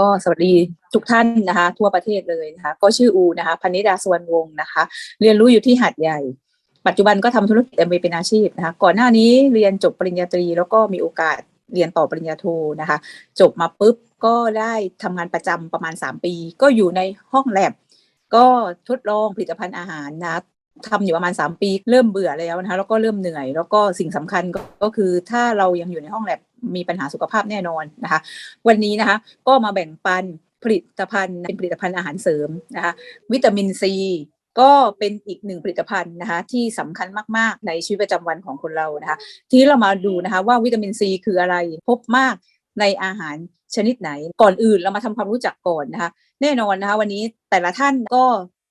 ก็สวัสดีทุกท่านนะคะ ทั่วประเทศเลยนะคะก็ชื่ออูนะคะพนิดาสวรรณวงศ์นะคะ เรียนรู้อยู่ที่หัดใหญ่ ปัจจุบันก็ทำธุรกิจเอ็มเป็นอาชีพนะคะ ก่อนหน้านี้เรียนจบปริญญาตรี แล้วก็มีโอกาสเรียนต่อปริญญาโทนะคะ จบมาปุ๊บก็ได้ทำงานประจำประมาณ 3 ปี ก็อยู่ในห้องแลบก็ทดลองผลิตภัณฑ์อาหารนะทำอยู่ประมาณ 3 ปี เริ่มเบื่อแล้วนะคะแล้วก็เริ่มเหนื่อย แล้วก็สิ่งสำคัญก็ก็คือถ้าเรายังอยู่ในห้องแลบ มีปัญหาสุขภาพแน่นอนนะคะ วันนี้นะคะก็มาแบ่งปันผลิตภัณฑ์เป็นผลิตภัณฑ์อาหารเสริมนะคะวิตามินซีก็เป็นอีกหนึ่งผลิตภัณฑ์นะคะที่สำคัญมาก ๆ ในชีวิตประจำวันของคนเรานะคะ ทีนี้เรามาดูนะคะว่าวิตามินซีคืออะไรพบมากในอาหารชนิดไหน ก่อนอื่นเรามาทำความรู้จักก่อนนะคะ แน่นอนนะคะ วันนี้แต่ละท่านก็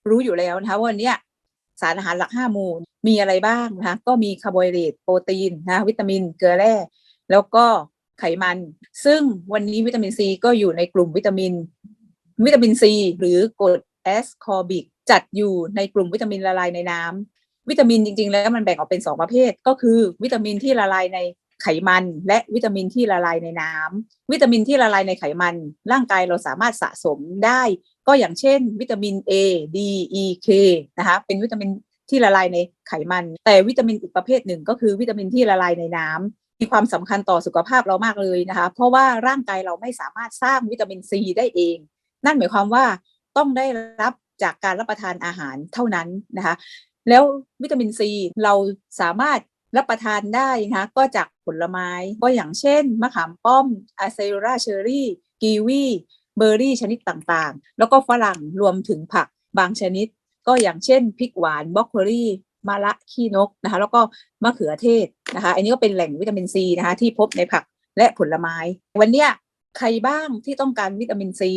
รู้อยู่แล้วนะคะว่าวันนี้สารอาหารหลักห้าหมู่มีอะไรบ้างนะคะก็มีคาร์โบไฮเดรตโปรตีนนะคะวิตามินเกลือแร่ แล้วก็ไขมัน ซึ่งวันนี้วิตามินซีก็อยู่ในกลุ่มวิตามิน วิตามินซีหรือกรดแอสคอบิกจัดอยู่ในกลุ่มวิตามินละลายในน้ำวิตามินจริง ๆ แล้วมันแบ่งออกเป็นสองประเภท ก็คือ วิตามินที่ละลายในไขมัน และวิตามินที่ละลายในน้ำวิตามินที่ละลายในไขมัน ร่างกายเราสามารถสะสมได้ ก็อย่างเช่น วิตามิน A D E K นะคะเป็นวิตามินที่ละลายในไขมัน แต่วิตามินอีกประเภทหนึ่งก็คือวิตามินที่ละลายในน้ำ มีความสำคัญต่อสุขภาพเรามากเลยนะคะ เพราะว่าร่างกายเราไม่สามารถสร้างวิตามินซีได้เอง นั่นหมายความว่าต้องได้รับจากการรับประทานอาหารเท่านั้นนะคะ แล้ววิตามินซีเราสามารถรับประทานได้นะคะก็จากผลไม้ก็อย่างเช่น มะขามป้อมอาเซราเชอรี่ กีวีเบอร์รี่ชนิดต่างๆ แล้วก็ฝรั่งรวมถึงผักบางชนิด ก็อย่างเช่นพริกหวานบล็อกโคลี มะละขี้นกนะคะ แล้วก็มะเขือเทศนะคะ อันนี้ก็เป็นแหล่งวิตามินซีนะคะ ที่พบในผักและผลไม้ วันเนี้ยใครบ้างที่ต้องการวิตามินซี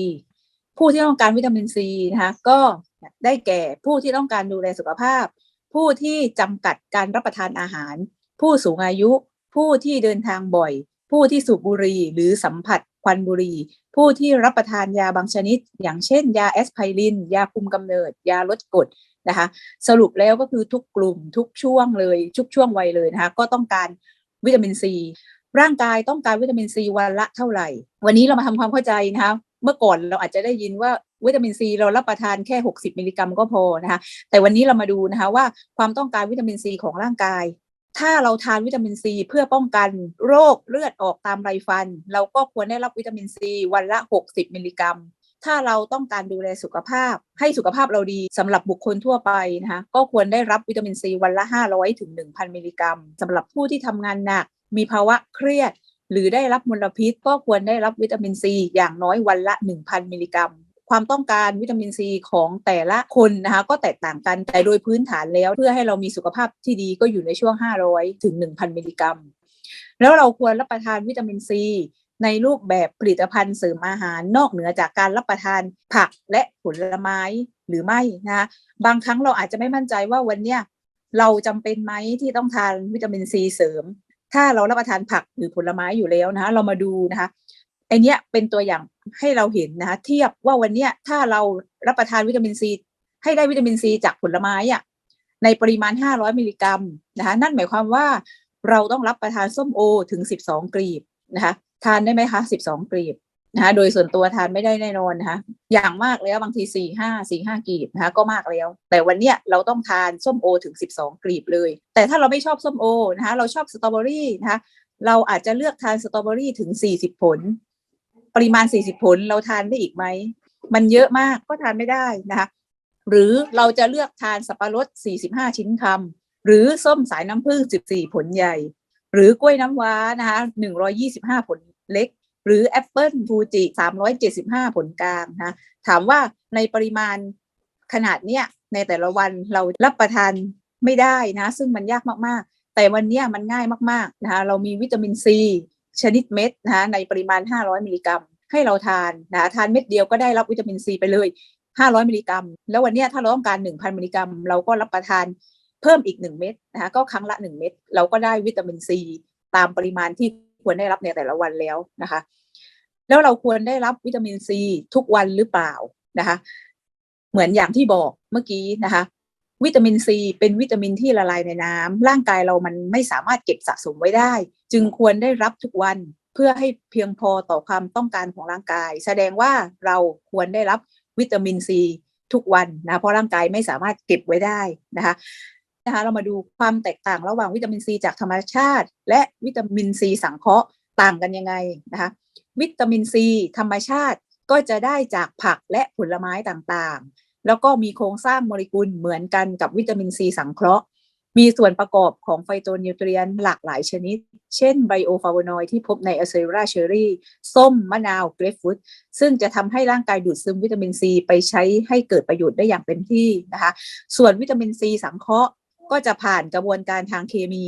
ผู้ที่ต้องการวิตามินซีนะคะก็ได้แก่ผู้ที่ต้องการดูแลสุขภาพ ผู้ที่จำกัดการรับประทานอาหาร ผู้สูงอายุ ผู้ที่เดินทางบ่อย ผู้ที่สูบบุหรี่หรือสัมผัสควันบุหรี่ ผู้ที่รับประทานยาบางชนิด อย่างเช่น ยาแอสไพริน ยาคุมกำเนิด ยาลดกรด นะคะ สรุปแล้วก็คือทุกกลุ่มทุกช่วงเลย ทุกช่วงวัยเลยนะคะ ก็ต้องการวิตามินซีร่างกายต้องการวิตามินซีวันละเท่าไหร่ วันนี้เรามาทำความเข้าใจนะคะเมื่อก่อนเราอาจจะได้ยินว่าวิตามินซีเรารับประทานแค่ 60 มิลลิกรัมก็พอนะคะ แต่วันนี้เรามาดูนะคะว่าความต้องการวิตามินซีของร่างกาย ถ้าเราทานวิตามินซีเพื่อป้องกันโรคเลือดออกตามไรฟัน เราก็ควรได้รับวิตามินซีวันละ 60 มิลลิกรัม ถ้าเราต้องการดูแลสุขภาพ ให้สุขภาพเราดีสำหรับบุคคลทั่วไปนะคะก็ควรได้รับวิตามินซีวันละ 500ถึง1,000 มิลลิกรัมสำหรับผู้ที่ทำงานหนัก มีภาวะเครียด หรือได้รับมลพิษ ก็ควรได้รับวิตามินซีอย่างน้อยวันละ 1,000 มิลลิกรัมความต้องการวิตามินซีของแต่ละคนนะคะก็แตกต่างกันแต่โดยพื้นฐานแล้วเพื่อให้เรามีสุขภาพที่ดีก็อยู่ในช่วง 500 ถึง 1,000 มิลลิกรัม แล้วเราควรรับประทานวิตามินซี ในรูปแบบผลิตภัณฑ์เสริมอาหารนอกเหนือจากการรับประทานผักและผลไม้หรือไม่นะคะบางครั้งเราอาจจะไม่มั่นใจว่าวันเนี้ยเราจำเป็นไหมที่ต้องทานวิตามินซีเสริม ถ้าเรารับประทานผักหรือผลไม้อยู่แล้วนะคะเรามาดูนะคะไอเนี้ยเป็นตัวอย่างให้เราเห็นนะคะเทียบว่าวันเนี้ยถ้าเรารับประทานวิตามินซีให้ได้วิตามินซีจากผลไม้อะในปริมาณ 500 มิลลิกรัมนะคะนั่นหมายความว่าเราต้องรับประทานส้มโอถึง 12กรีบนะคะ ทานได้ไหมคะ12กรีบนะคะโดยส่วนตัวทานไม่ได้แน่นอนนะคะอย่างมากแล้วบางที4 5 4 5กรีบนะคะก็มากแล้ว แต่วันเนี้ยเราต้องทานส้มโอถึง12กรีบเลย แต่ถ้าเราไม่ชอบส้มโอนะคะเราชอบสตรอเบอรี่นะคะเราอาจจะเลือกทานสตรอเบอรี่ถึง40ผล ปริมาณ40ผลเราทานได้อีกไหม มันเยอะมากก็ทานไม่ได้นะคะหรือเราจะเลือกทานสับปะรด45ชิ้นคำหรือส้มสายน้ำผึ้ง14ผลใหญ่ หรือกล้วยน้ำว้านะคะ125ผล เล็ก หรือแอปเปิลฟูจิ375 ผลกลางนะถามว่าในปริมาณขนาดเนี้ยในแต่ละวันเรารับประทานไม่ได้นะ ซึ่งมันยากมากๆ แต่วันเนี้ยมันง่ายมากๆนะคะเรามีวิตามินซีชนิดเม็ดนะคะในปริมาณ 500 มิลลิกรัม ให้เราทานนะทานเม็ดเดียวก็ได้รับวิตามินซีไปเลย 500 มิลลิกรัม แล้ววันเนี้ยถ้าเราต้องการ 1,000 มิลลิกรัม เราก็รับประทานเพิ่มอีก 1 เม็ดนะคะก็ครั้งละ 1 เม็ดเราก็ได้วิตามินซีตามปริมาณที่ ควรได้รับในแต่ละวันแล้วนะคะ แล้วเราควรได้รับวิตามินซีทุกวันหรือเปล่านะคะ เหมือนอย่างที่บอกเมื่อกี้นะคะ วิตามินซีเป็นวิตามินที่ละลายในน้ำร่างกายเรามันไม่สามารถเก็บสะสมไว้ได้ จึงควรได้รับทุกวันเพื่อให้เพียงพอต่อความต้องการของร่างกาย แสดงว่าเราควรได้รับวิตามินซีทุกวันนะเพราะร่างกายไม่สามารถเก็บไว้ได้นะคะ นะคะเรามาดูความแตกต่างระหว่างวิตามินซีจากธรรมชาติ และวิตามินซีสังเคราะห์ต่างกันยังไงนะคะวิตามินซีธรรมชาติก็จะได้จากผักและผลไม้ต่างๆ แล้วก็มีโครงสร้างโมเลกุลเหมือนกันกับวิตามินซีสังเคราะห์ มีส่วนประกอบของไฟโตนิวเทรียนหลากหลายชนิด เช่นไบโอฟลาโวนอยที่พบในอเซราเชอรี่ ส้ม มะนาว เกรฟฟรุตซึ่งจะทำให้ร่างกายดูดซึมวิตามินซีไปใช้ให้เกิดประโยชน์ได้อย่างเต็มที่นะคะ ส่วนวิตามินซีสังเคราะห์ ก็จะผ่านกระบวนการทางเคมี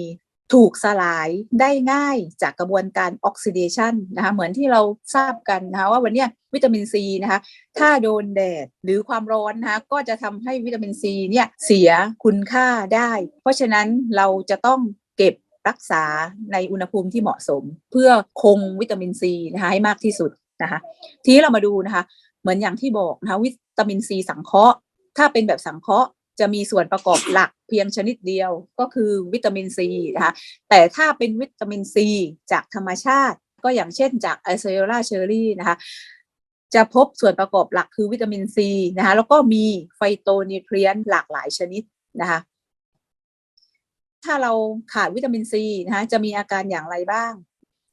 ถูกสลายได้ง่ายจากกระบวนการออกซิเดชันนะคะเหมือนที่เราทราบกันนะคะว่าวันนี้วิตามินซีนะคะถ้าโดนแดดหรือความร้อนนะคะก็จะทำให้วิตามินซีเนี่ยเสียคุณค่าได้ เพราะฉะนั้นเราจะต้องเก็บรักษาในอุณหภูมิที่เหมาะสม เพื่อคงวิตามินซีนะคะให้มากที่สุดนะคะทีนี้เรามาดูนะคะเหมือนอย่างที่บอกนะคะวิตามินซีสังเคราะห์ ถ้าเป็นแบบสังเคราะห์ จะมีส่วนประกอบหลักเพียงชนิดเดียวก็คือวิตามินซีนะคะแต่ถ้าเป็นวิตามินซีจากธรรมชาติ ก็อย่างเช่นจากไอเซราเชอรี่นะคะจะพบส่วนประกอบหลักคือวิตามินซีนะคะแล้วก็มีไฟโตนิวเทรียนหลากหลายชนิดนะคะถ้าเราขาดวิตามินซีนะคะจะมีอาการอย่างไรบ้าง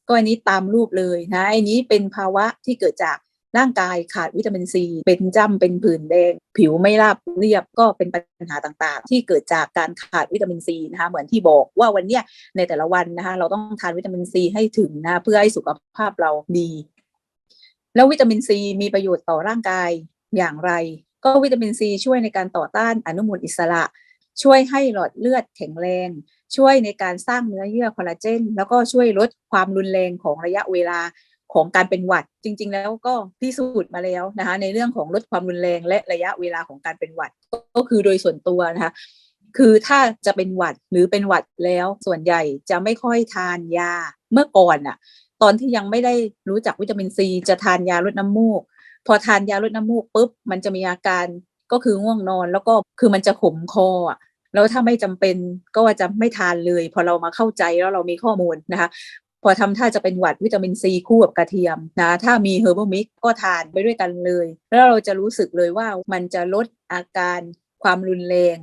ก็อันนี้ตามรูปเลยนะอันนี้เป็นภาวะที่เกิดจาก ร่างกายขาดวิตามินซี เป็นจ้ำเป็นผื่นแดง ผิวไม่ราบเรียบก็เป็นปัญหาต่างๆ ที่เกิดจากการขาดวิตามินซีนะคะเหมือนที่บอกว่าวันเนี้ยในแต่ละวันนะคะเราต้องทานวิตามินซีให้ถึงนะเพื่อให้สุขภาพเราดี แล้ววิตามินซีมีประโยชน์ต่อร่างกายอย่างไร ก็วิตามินซีช่วยในการต่อต้านอนุมูลอิสระ ช่วยให้หลอดเลือดแข็งแรง ช่วยในการสร้างเนื้อเยื่อคอลลาเจน แล้วก็ช่วยลดความรุนแรงของระยะเวลา ของการเป็นหวัดจริง ๆ แล้วก็พิสูจน์มาแล้วนะคะในเรื่องของลดความรุนแรงและระยะเวลาของการเป็นหวัดก็คือโดยส่วนตัวนะคะคือถ้าจะเป็นหวัดหรือเป็นหวัดแล้วส่วนใหญ่จะไม่ค่อยทานยาเมื่อก่อนอะตอนที่ยังไม่ได้รู้จักวิตามินซีจะทานยาลดน้ำมูก พอทานยาลดน้ำมูกปุ๊บมันจะมีอาการก็คือง่วงนอนแล้วก็คือมันจะขมคอแล้วถ้าไม่จำเป็นก็จะไม่ทานเลย พอเรามาเข้าใจแล้วเรามีข้อมูลนะคะ พอทำท่าจะเป็นหวัดวิตามินซีคู่กับกระเทียมนะถ้ามีเฮอร์บมิกก็ทานไปด้วยกันเลย แล้วเราจะรู้สึกเลยว่ามันจะลดอาการความรุนแรง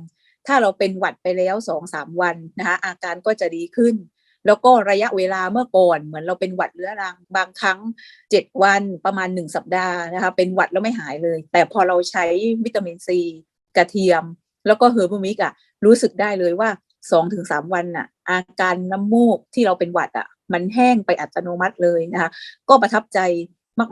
ถ้าเราเป็นหวัดไปแล้วสองสามวันนะคะอาการก็จะดีขึ้น แล้วก็ระยะเวลาเมื่อก่อนเหมือนเราเป็นหวัดเรื้อรังบางครั้งเจ็ดวันประมาณหนึ่งสัปดาห์นะคะเป็นหวัดแล้วไม่หายเลย แต่พอเราใช้วิตามินซีกระเทียม แล้วก็เฮอร์บมิกอะรู้สึกได้เลยว่าสองถึงสามวันน่ะอาการน้ำมูกที่เราเป็นหวัดอะ มันแห้งไปอัตโนมัติเลยนะคะก็ประทับใจ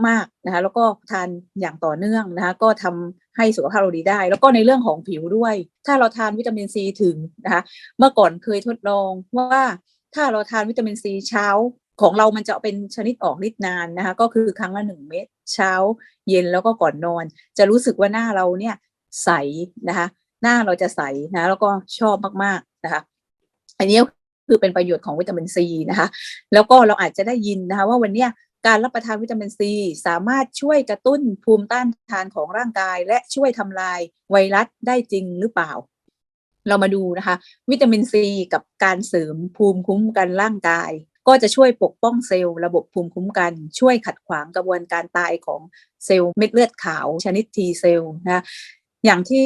มากๆนะคะแล้วก็ทานอย่างต่อเนื่องนะคะก็ทำให้สุขภาพเราดีได้ แล้วก็ในเรื่องของผิวด้วย ถ้าเราทานวิตามินซีถึงนะคะเมื่อก่อนเคยทดลองว่าถ้าเราทานวิตามินซีเช้าของเรามันจะเป็นชนิดออกฤทธิ์นานนะคะก็คือครั้งละหนึ่งเม็ดเช้าเย็นแล้วก็ก่อนนอน จะรู้สึกว่าหน้าเราเนี่ยใสนะคะหน้าเราจะใสนะแล้วก็ชอบมากๆนะคะอันนี้ คือเป็นประโยชน์ของวิตามินซีนะคะ แล้วก็เราอาจจะได้ยินนะคะว่าวันนี้การรับประทานวิตามินซีสามารถช่วยกระตุ้นภูมิต้านทานของร่างกาย และช่วยทำลายไวรัสได้จริงหรือเปล่า เรามาดูนะคะ วิตามินซีกับการเสริมภูมิคุ้มกันร่างกาย ก็จะช่วยปกป้องเซลล์ระบบภูมิคุ้มกัน ช่วยขัดขวางกระบวนการตายของเซลล์เม็ดเลือดขาวชนิด T เซลล์นะอย่างที่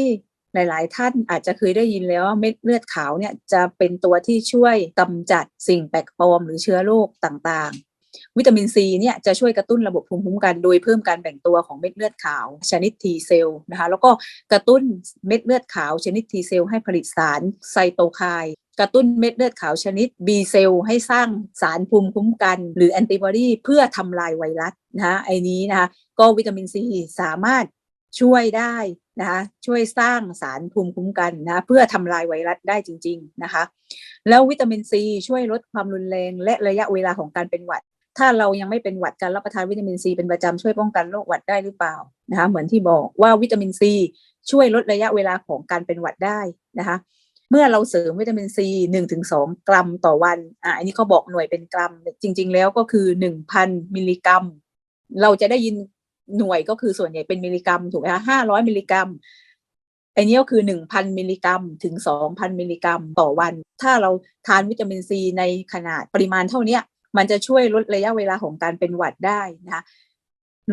หลายๆ ท่านอาจจะเคยได้ยินแล้วว่าเม็ดเลือดขาวเนี่ยจะเป็นตัวที่ช่วยกำจัดสิ่งแปลกปลอมหรือเชื้อโรคต่างๆ วิตามินซีเนี่ยจะช่วยกระตุ้นระบบภูมิคุ้มกันโดยเพิ่มการแบ่งตัวของเม็ดเลือดขาวชนิด T เซลล์นะคะแล้วก็กระตุ้นเม็ดเลือดขาวชนิด T เซลล์ให้ผลิตสารไซโตไคน์กระตุ้นเม็ดเลือดขาวชนิด B เซลให้สร้างสารภูมิคุ้มกัน หรือแอนติบอดีเพื่อทำลายไวรัสนะคะไอ้นี้นะคะก็วิตามินซีสามารถ ช่วยได้นะคะช่วยสร้างสารภูมิคุ้มกันนะเพื่อทำลายไวรัสได้จริง ๆนะคะ แล้ววิตามินซีช่วยลดความรุนแรง และระยะเวลาของการเป็นหวัด ถ้าเรายังไม่เป็นหวัดการรับประทานวิตามินซีเป็นประจำช่วยป้องกันโรคหวัดได้หรือเปล่านะคะเหมือนที่บอกว่าวิตามินซีช่วยลดระยะเวลาของการเป็นหวัดได้นะคะเมื่อเราเสริมวิตามินซีหนึ่งถึงสองกรัมต่อวัน อ่าอันนี้เขาบอกหน่วยเป็นกรัม จริง ๆ แล้วก็คือหนึ่งพันมิลลิกรัม เราจะได้ยิน หน่วยก็คือส่วนใหญ่เป็นมิลลิกรัมถูกไหมคะห้าร้อยมิลลิกรัมอันนี้ก็คือหนึ่งพันมิลลิกรัม ถึงสองพันมิลลิกรัมต่อวัน ถ้าเราทานวิตามินซีในขนาดปริมาณเท่านี้มันจะช่วยลดระยะเวลาของการเป็นหวัดได้นะคะ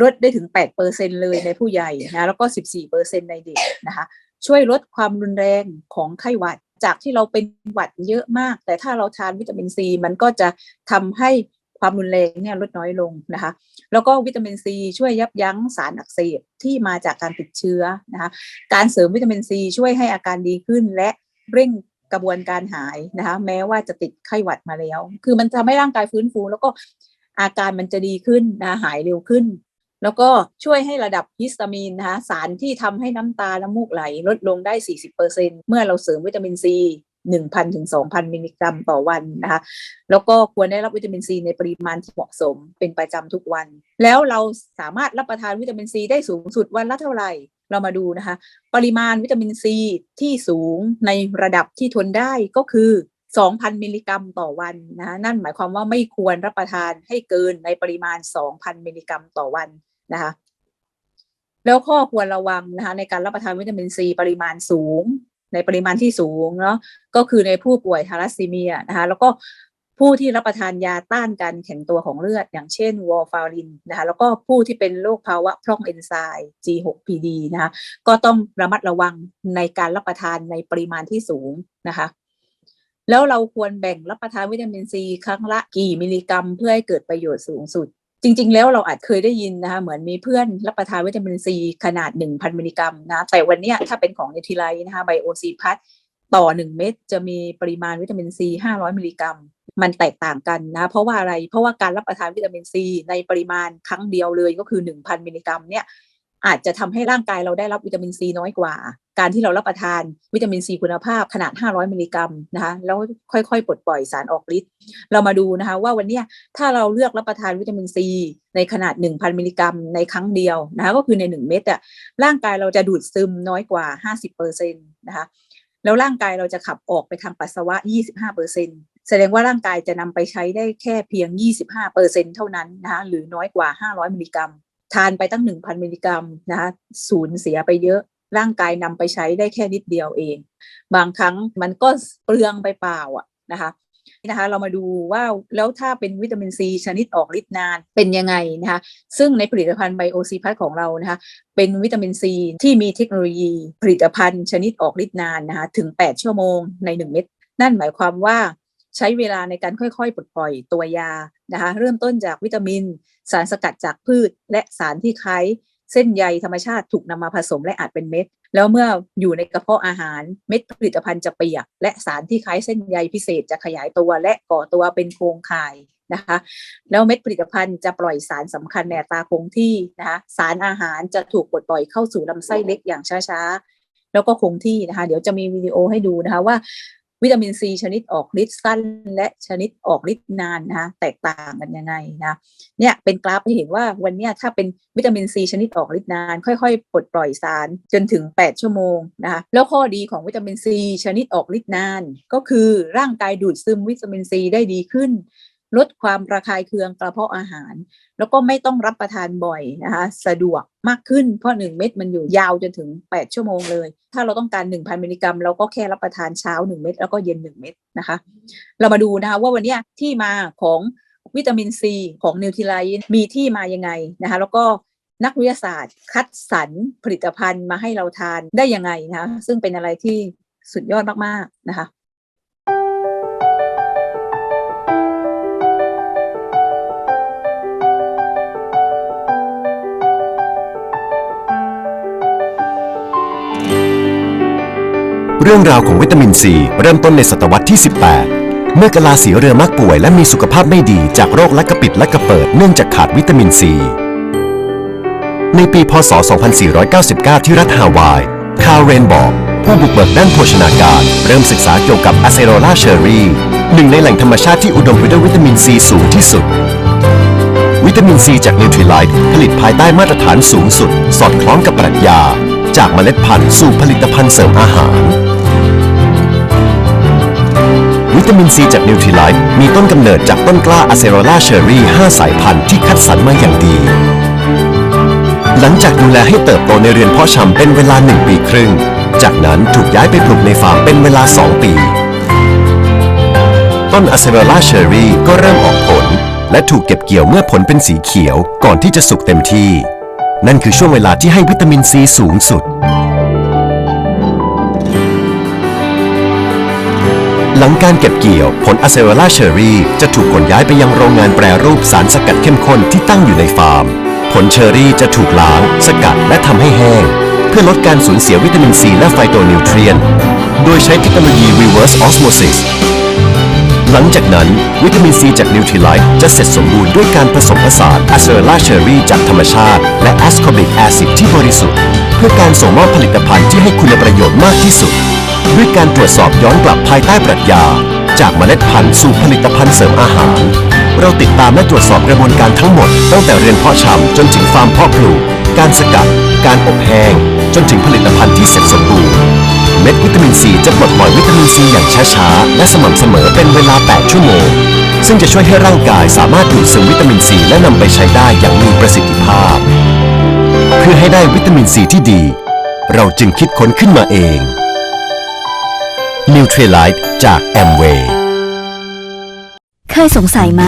ลดได้ถึง 8เปอร์เซ็นเลยในผู้ใหญ่นะแล้วก็ 14เปอร์เซ็นในเด็กนะคะ ช่วยลดความรุนแรงของไข้หวัด จากที่เราเป็นหวัดเยอะมาก แต่ถ้าเราทานวิตามินซีมันก็จะทำให้ ความรุนแรงเนี่ยลดน้อยลงนะคะ แล้วก็วิตามินซีช่วยยับยั้งสารอักเสบที่มาจากการติดเชื้อนะคะการเสริมวิตามินซีช่วยให้อาการดีขึ้นและเร่งกระบวนการหายนะคะ แม้ว่าจะติดไข้หวัดมาแล้ว คือมันทำให้ร่างกายฟื้นฟู แล้วก็อาการมันจะดีขึ้นนะหายเร็วขึ้น แล้วก็ช่วยให้ระดับฮิสตามีนนะคะสารที่ทำให้น้ำตาน้ำมูกไหลลดลงได้ 40%เมื่อเราเสริมวิตามินซี 1,000ถึง2,000 มิลลิกรัมต่อวันนะคะแล้วก็ควรได้รับวิตามินซีในปริมาณที่เหมาะสมเป็นประจำทุกวัน แล้วเราสามารถรับประทานวิตามินซีได้สูงสุดวันละเท่าไหร่เรามาดูนะคะ ปริมาณวิตามินซีที่สูงในระดับที่ทนได้ก็คือ 2,000 มิลลิกรัมต่อวันนะคะนั่นหมายความว่าไม่ควรรับประทานให้เกินในปริมาณ 2,000 มิลลิกรัมต่อวันนะคะแล้วข้อควรระวังนะคะในการรับประทานวิตามินซีปริมาณสูง ในปริมาณที่สูงเนาะก็คือในผู้ป่วยทาลัสซีเมียนะคะแล้วก็ผู้ที่รับประทานยาต้านการแข็งตัวของเลือด อย่างเช่นวอร์ฟารินนะคะแล้วก็ผู้ที่เป็นโรคภาวะพร่องเอนไซม์ G6PD นะคะก็ต้องระมัดระวังในการรับประทานในปริมาณที่สูงนะคะแล้วเราควรแบ่งรับประทานวิตามินซีครั้งละกี่มิลลิกรัม เพื่อให้เกิดประโยชน์สูงสุด จริง ๆ แล้วเราอาจเคยได้ยินนะคะเหมือนมีเพื่อนรับประทานวิตามินซีขนาด 1,000 มิลลิกรัมนะแต่วันนี้ถ้าเป็นของเนทิไลนะคะไบโอซีพัทต่อ 1 เม็ดจะมีปริมาณวิตามินซี 500 มิลลิกรัม มันแตกต่างกันนะ เพราะว่าอะไรเพราะว่าการรับประทานวิตามินซีในปริมาณครั้งเดียวเลยก็คือ 1,000 มิลลิกรัมเนี่ยอาจจะทำให้ร่างกายเราได้รับวิตามินซีน้อยกว่า การที่เรารับประทานวิตามินซีคุณภาพขนาด 500 มิลลิกรัมนะคะแล้วค่อยๆ ปลดปล่อยสารออกฤทธิ์เรามาดูนะคะว่าวันนี้ถ้าเราเลือกรับประทานวิตามินซีในขนาด 1,000 มิลลิกรัมในครั้งเดียวนะคะก็คือใน 1 เม็ดอะร่างกายเราจะดูดซึมน้อยกว่า 50%นะคะแล้วร่างกายเราจะขับออกไปทางปัสสาวะ 25%แสดงว่าร่างกายจะนำไปใช้ได้แค่เพียง 25%เท่านั้นนะคะหรือน้อยกว่า 500 มิลลิกรัม ทานไปตั้ง 1,000 มิลลิกรัมนะคะสูญเสียไปเยอะ ร่างกายนำไปใช้ได้แค่นิดเดียวเอง บางครั้งมันก็เปลืองไปเปล่าอะนะคะนะคะเรามาดูว่าแล้วถ้าเป็นวิตามินซีชนิดออกฤทธิ์นานเป็นยังไงนะคะซึ่งในผลิตภัณฑ์ไบโอซีพัทของเรานะคะเป็นวิตามินซีที่มีเทคโนโลยี ผลิตภัณฑ์ชนิดออกฤทธิ์นานนะคะถึง 8 ชั่วโมงใน 1 เม็ดนั่นหมายความว่าใช้เวลาในการค่อยๆปลดปล่อยตัวยานะคะเริ่มต้นจากวิตามิน สารสกัดจากพืช และสารที่คล้าย เส้นใยธรรมชาติถูกนำมาผสมและอัดเป็นเม็ด แล้วเมื่ออยู่ในกระเพาะอาหารเม็ดผลิตภัณฑ์จะเปียก และสารที่คล้ายเส้นใยพิเศษจะขยายตัวและก่อตัวเป็นโครงข่ายนะคะแล้วเม็ดผลิตภัณฑ์จะปล่อยสารสำคัญในตาคงที่นะคะสารอาหารจะถูกปลดปล่อยเข้าสู่ลำไส้เล็กอย่างช้าๆ แล้วก็คงที่นะคะ เดี๋ยวจะมีวิดีโอให้ดูนะคะว่า วิตามินซีชนิดออกฤทธิ์สั้น และชนิดออกฤทธิ์นานนะคะแตกต่างกันยังไงนะเนี่ยเป็นกราฟให้เห็นว่าวันนี้ถ้าเป็นวิตามินซีชนิดออกฤทธิ์นาน ค่อยๆปลดปล่อยสารจนถึง 8 ชั่วโมงนะคะแล้วข้อดีของวิตามินซีชนิดออกฤทธิ์นาน ก็คือร่างกายดูดซึมวิตามินซีได้ดีขึ้น ลดความระคายเคืองกระเพาะอาหาร แล้วก็ไม่ต้องรับประทานบ่อยนะคะสะดวกมากขึ้นเพราะ1เม็ดมันอยู่ยาวจนถึง 8 ชั่วโมงเลย ถ้าเราต้องการ 1,000 มิลลิกรัม เราก็แค่รับประทานเช้า 1 เม็ดแล้วก็เย็น 1 เม็ดนะคะ เรามาดูนะคะว่าวันนี้ที่มาของวิตามินซีของนิวทริไลน์มีที่มายังไงนะคะแล้วก็นักวิทยาศาสตร์ คัดสรรผลิตภัณฑ์มาให้เราทานได้ยังไงนะคะซึ่งเป็นอะไรที่สุดยอดมากๆนะคะ เรื่องราวของวิตามินซีเริ่มต้นในศตวรรษที่ 18 เมื่อกะลาสีเรือมักป่วยและมีสุขภาพไม่ดีจากโรคลักกระปิดและกระเปิดเนื่องจากขาดวิตามินซี ในปีพศ 2499 ที่รัฐฮาวาย คาร์เรนบอก ผู้บุกเบิกด้านโภชนาการ เริ่มศึกษาเกี่ยวกับอะเซโรลาเชอรี่หนึ่งในแหล่งธรรมชาติที่อุดมไปด้วยวิตามินซีสูงที่สุดวิตามินซีจากนิวทริไลท์ผลิตภายใต้มาตรฐานสูงสุด สอดคล้องกับปรัชญา จากเมล็ดพันธุ์สู่ผลิตภัณฑ์เสริมอาหาร วิตามินซีจากนิวทริไลท์มีต้นกำเนิดจากต้นกล้าอะเซโรล่าเชอรี่ 5 สายพันธุ์ที่คัดสรรมาอย่างดี หลังจากดูแลให้เติบโตในเรือนเพาะชำเป็นเวลา 1 ปีครึ่ง จากนั้นถูกย้ายไปปลูกในฟาร์มเป็นเวลา 2 ปี ต้นอะเซโรล่าเชอรี่ก็เริ่มออกผล และถูกเก็บเกี่ยวเมื่อผลเป็นสีเขียวก่อนที่จะสุกเต็มที่ นั่นคือช่วงเวลาที่ให้วิตามินซีสูงสุด หลังการเก็บเกี่ยว ผลอะเซโรล่าเชอรี่จะถูกขนย้ายไปยังโรงงานแปรรูปสารสกัดเข้มข้นที่ตั้งอยู่ในฟาร์ม ผลเชอรี่จะถูกล้าง สกัดและทำให้แห้ง เพื่อลดการสูญเสียวิตามินซีและไฟโตนิวเทรียน โดยใช้เทคโนโลยี reverse osmosis หลังจากนั้นวิตามินซีจากนิวทรีไลท์จะเสร็จสมบูรณ์ด้วยการผสมผสานอะเซโรล่าเชอรี่จากธรรมชาติ และแอสคอบิกแอซิดที่บริสุทธิ์ เพื่อการส่งมอบผลิตภัณฑ์ที่ให้คุณประโยชน์มากที่สุด ด้วยการตรวจสอบย้อนกลับภายใต้ปรัชญา จากเมล็ดพันธุ์สู่ผลิตภัณฑ์เสริมอาหาร เราติดตามและตรวจสอบกระบวนการทั้งหมด ตั้งแต่เรียนเพาะชำจนถึงฟาร์มเพาะปลูก การสกัด การอบแห้ง จนถึงผลิตภัณฑ์ที่เสร็จสมบูรณ์เม็ดวิตามินซีจะปลดปล่อยวิตามินซีอย่างช้าๆและสม่ำเสมอเป็นเวลา 8 ชั่วโมง ซึ่งจะช่วยให้ร่างกายสามารถดูดซึมวิตามินซีและนำไปใช้ได้อย่างมีประสิทธิภาพ เพื่อให้ได้วิตามินซีที่ดี เราจึงคิดค้นขึ้นมาเอง n u t r i l i t e จาก Amway เคยสงสัยไหม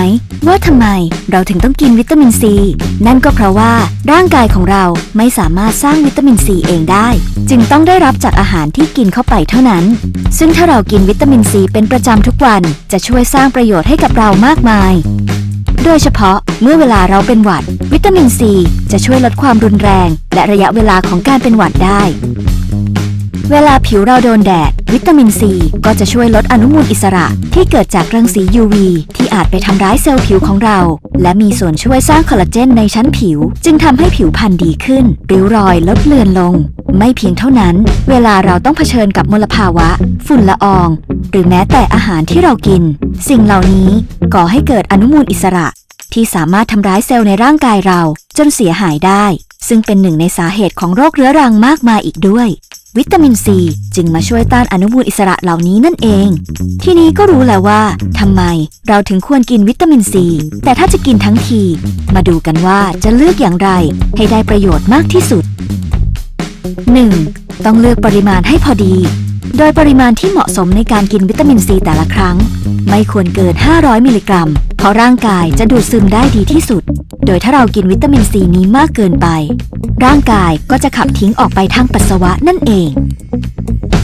ว่าทำไมเราถึงต้องกินวิตามินซี นั่นก็เพราะว่าร่างกายของเราไม่สามารถสร้างวิตามินซีเองได้ จึงต้องได้รับจากอาหารที่กินเข้าไปเท่านั้น ซึ่งถ้าเรากินวิตามินซีเป็นประจำทุกวันจะช่วยสร้างประโยชน์ให้กับเรามากมายโดยเฉพาะเมื่อเวลาเราเป็นหวัด วิตามินซีจะช่วยลดความรุนแรง และระยะเวลาของการเป็นหวัดได้ เวลาผิวเราโดนแดด วิตามินซีก็จะช่วยลดอนุมูลอิสระที่เกิดจากรังสี UV ที่อาจไปทำร้ายเซลล์ผิวของเรา และมีส่วนช่วยสร้างคอลลาเจนในชั้นผิว จึงทำให้ผิวพรรณดีขึ้นริ้วรอยลดเลือนลง ไม่เพียงเท่านั้น เวลาเราต้องเผชิญกับมลภาวะ ฝุ่นละออง หรือแม้แต่อาหารที่เรากิน สิ่งเหล่านี้ก่อให้เกิดอนุมูลอิสระ ที่สามารถทำร้ายเซลล์ในร่างกายเรา จนเสียหายได้ ซึ่งเป็นหนึ่งในสาเหตุของโรคเรื้อรังมากมายอีกด้วย วิตามินซีจึงมาช่วยต้านอนุมูลอิสระเหล่านี้นั่นเอง ทีนี้ก็รู้แล้วว่าทำไมเราถึงควรกินวิตามินซี แต่ถ้าจะกินทั้งที มาดูกันว่าจะเลือกอย่างไรให้ได้ประโยชน์มากที่สุด 1. ต้องเลือกปริมาณให้พอดี โดยปริมาณที่เหมาะสมในการกินวิตามินซีแต่ละครั้ง ไม่ควรเกิน 500 มิลลิกรัม เพราะร่างกายจะดูดซึมได้ดีที่สุด โดยถ้าเรากินวิตามินซีนี้มากเกินไป ร่างกายก็จะขับทิ้งออกไปทางปัสสาวะนั่นเอง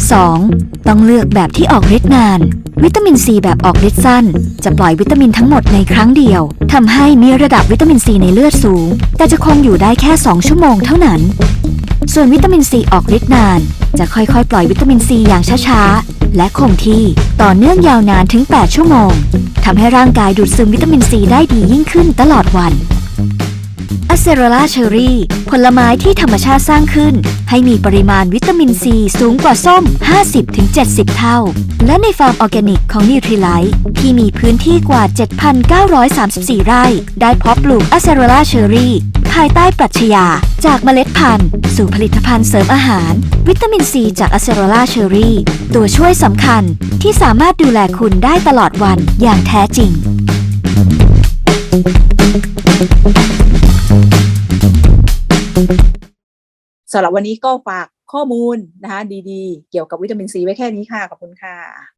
2. ต้องเลือกแบบที่ออกฤทธิ์นาน วิตามินซีแบบออกฤทธิ์สั้น จะปล่อยวิตามินทั้งหมดในครั้งเดียวทำให้มีระดับวิตามินซีในเลือดสูง แต่จะคงอยู่ได้แค่ 2 ชั่วโมงเท่านั้น ส่วนวิตามินซีออกฤทธิ์นาน จะค่อยๆ ปล่อยวิตามินซีอย่างช้าๆ และคงที่ต่อเนื่องยาวนานถึง 8 ชั่วโมงทำให้ร่างกายดูดซึมวิตามินซีได้ดียิ่งขึ้นตลอดวันอเซโรล่าเชอรี่ผลไม้ที่ธรรมชาติสร้างขึ้น ให้มีปริมาณวิตามินซีสูงกว่าส้ม 50-70 เท่า และในฟาร์มออร์แกนิกของนิวทรีไลท์ที่มีพื้นที่กว่า 7,934 ไร่ ได้เพาะปลูกอเซโรล่าเชอรี่ ภายใต้ปรัชญา จากเมล็ดพันธุ์ สู่ผลิตภัณฑ์เสริมอาหาร วิตามินซีจากอะเซโรล่าเชอรี่ ตัวช่วยสำคัญที่สามารถดูแลคุณได้ตลอดวันอย่างแท้จริง สำหรับวันนี้ก็ฝากข้อมูลนะคะดีๆ เกี่ยวกับวิตามินซีไว้แค่นี้ค่ะ ขอบคุณค่ะ